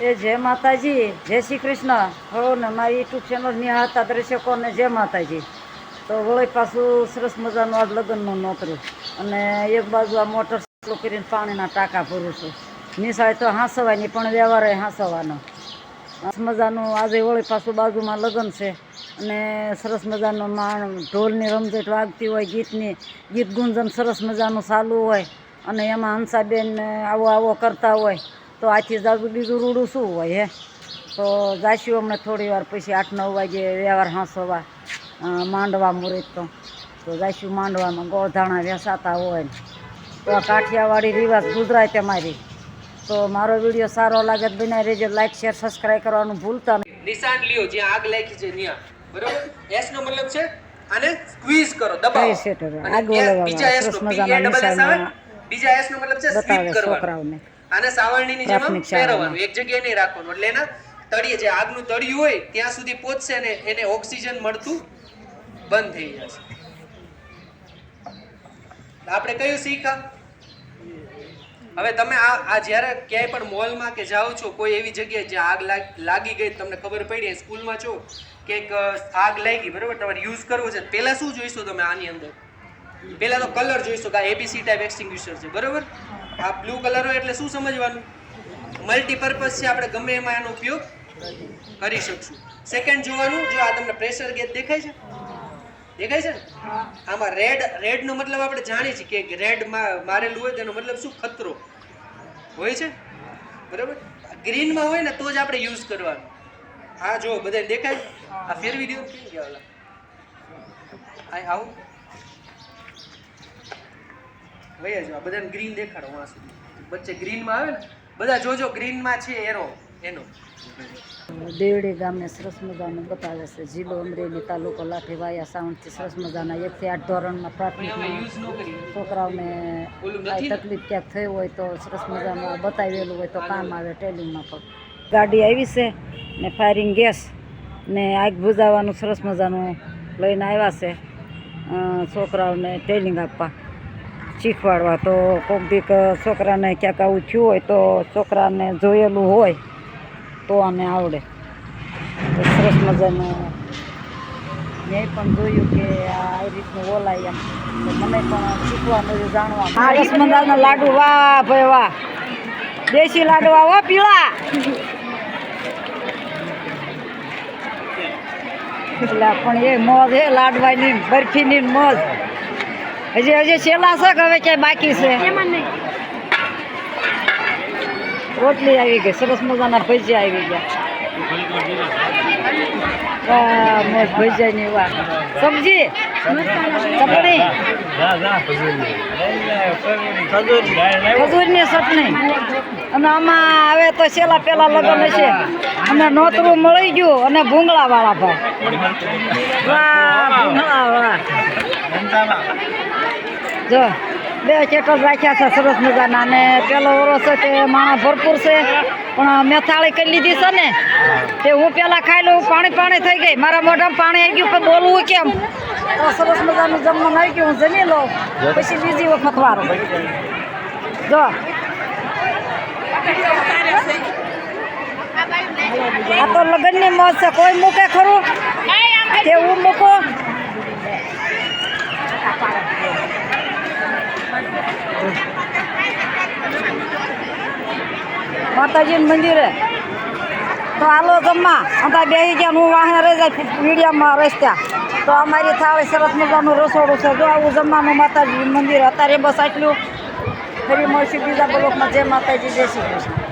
એ જય માતાજી, જય શ્રી કૃષ્ણ. હો ને મારી યુટ્યુબ ચેનલ નિહાળતા દર્શકોને જય માતાજી. તો વળી પાછું સરસ મજાનું આજ લગ્નનું નોતરું અને એક બાજુ આ મોટર ચાલુ કરીને પાણીના ટાંકા ભરું છું. નિશાળે તો હાંસવાની, પણ વ્યવહારે હાંસવાનો. મજાનું આજે વળી પાછું બાજુમાં લગ્ન છે. અને સરસ મજાનો માણ, ઢોલની રમઝટ વાગતી હોય, ગીતની, ગીત ગુંજન સરસ મજાનું ચાલુ હોય. અને એમાં હંસાબેન આવો આવો કરતા હોય. તો આથી જાજુ બીજું રૂડું શું હોય હે? તો જાશું અમને થોડી વાર પછી આઠ નવ વાગે વ્યવહાર હાંસવા માંડવા મુહૂર્ત તો. તો જાશું માંડવામાં ગોળધાણા વેસાતા હોય ને. તો આ કાઠિયાવાડી રિવાજ ગુજરાત અમારી તો મારો વીડિયો સારો લાગે તો બનાવી રહેજો લાઈક શેર સબસ્ક્રાઈબ કરવાનું ભૂલતા નહીં નિશાન લ્યો જ્યાં આગ લાગી છે ત્યાં. બરોબર? એસ નો મતલબ છે આને સ્ક્વીઝ કરો દબાવો. આગ એ બીજા એસ નો ડબલ આવે બીજા એસ નો મતલબ છે સ્વીપ બતાવે છોકરાઓને. આને સાવરણીની જેમ ફેરવવાનું. એક જગ્યાએ નહીં રાખવાનું. એટલે એના તળિયે જે આગનું તળિયું હોય ત્યાં સુધી પહોંચશે ને એને ઓક્સિજન મળતું બંધ થઈ જશે. આપણે કયું શીખા? હવે તમે આ આ જ્યારે ક્યાંય પણ મોલમાં કે જાઓ છો કોઈ એવી જગ્યાએ જ્યાં આગ લાગ- લાગી ગઈ તમને ખબર પડી સ્કૂલમાં છો કે આગ લાગી બરાબર? તમારે યુઝ કરવો છે. પહેલાં શું જોઈશું તમે આની અંદર? પહેલાં તો કલર જોઈશું કે આ એબીસી ટાઈપ એક્સટિંગ્યુશર છે બરોબર? આ બ્લુ કલર હોય એટલે શું સમજવાનું? મલ્ટીપર્પઝ છે આપણે ગમે એમાં એનો ઉપયોગ કરી શકશું. સેકન્ડ જોવાનું જો આ તમને પ્રેશર ગેજ દેખાય છે? દેખાય છે ને? આમાં રેડ રેડ નો મતલબ આપણે જાણીએ છીએ કે રેડ મારેલું હોય તેનો મતલબ શું? ખતરો. હોય છે? બરાબર? ગ્રીનમાં હોય ને તો જ આપણે યુઝ કરવાનું. આ જો બધા દેખાય? આ ફેરવી દો. કેમ ગયા આવું? વયા જવા બધાને ગ્રીન દેખાડો વાં સુધી. વચ્ચે ગ્રીનમાં આવે ને બધા જોજો ગ્રીનમાં છે એરો એનો. દેવડી ગામને સરસ મજાનું બતાવે છે. જિલ્લો અમરેલી તાલુકો લાઠીવાયા સાઉન્ડથી સરસ મજાના એકથી આઠ ધોરણમાં કરીએ છોકરાઓને? તકલીફ ક્યાંક થઈ હોય તો સરસ મજાનું બતાવેલું હોય તો કામ આવે ટેલિંગમાં પણ. ગાડી આવી છે ને ફાયરિંગ ગેસ ને આગ બુજાવવાનું સરસ મજાનું લઈને આવ્યા છે. છોકરાઓને ટ્રેનિંગ આપવા. શીખવાડવા. તો કોઈક દીક છોકરાને ક્યાંક આવું થયું હોય તો છોકરાને જોયેલું હોય તો આને આવડે. તો સરસ મજાનું. મેં પણ જોયું કે આ રીતનું બોલાય એમ. મને પણ શીખવા મળ્યું જાણવા આ રસમંદાના લાડુ, વાહ ભાઈ વાહ. દેશી લાડવા વાહ પીળા. એટલે પણ એ મોજ હે, લાડવાની બરફીની મોજ. હજી હજી છેલ્લા છે કે હવે ક્યાંય બાકી છે? રોટલી આવી ગઈ સરસ મજાના ભજીયા આવી ગયા. મોજ ભજીયાની વાહ સબ્જી? ચટણી? ખજૂરની ચટણી. અને આમાં હવે તો છેલ્લા પેલા લગ્ન છે. અને નોતરું મળી ગયું અને ભૂંગળા વાળા ભાઈ વાહ ભૂંગળા વાહ જો, બે કેટલ રાખ્યા છે, સરસ મજાના. અને પેલો ઓરો છે તે માણસ ભરપૂર છે, પણ મેં થાળી કરી લીધી છે ને, તે હું પેલા ખાઈ લઉં, પાણી પાણી થઈ ગઈ. મારા મોઢામાં પાણી આવી ગયું, પણ બોલવું કેમ? સરસ મજાનું જમવાનું આવી ગયું, હું જમી લઉં, પછી બીજી વખત વારો. જો. આ તો લગ્નની મોજ છે, કોઈ મૂકે ખરું? તે હું મૂકો? માતાજીનું મંદિરે તો હાલો જમવા. અંતા બેસી ગયા હું વાહે રહી જાય મીડિયામાં રસ્તા તો અમારી થાવે સરસ મજાનું રસોડું છે. જો આવું જમવાનું માતાજી મંદિર. અત્યારે બસ આટલું. ફરી મળશું બીજા બ્લોકમાં. જય માતાજી, જય શ્રી કૃષ્ણ.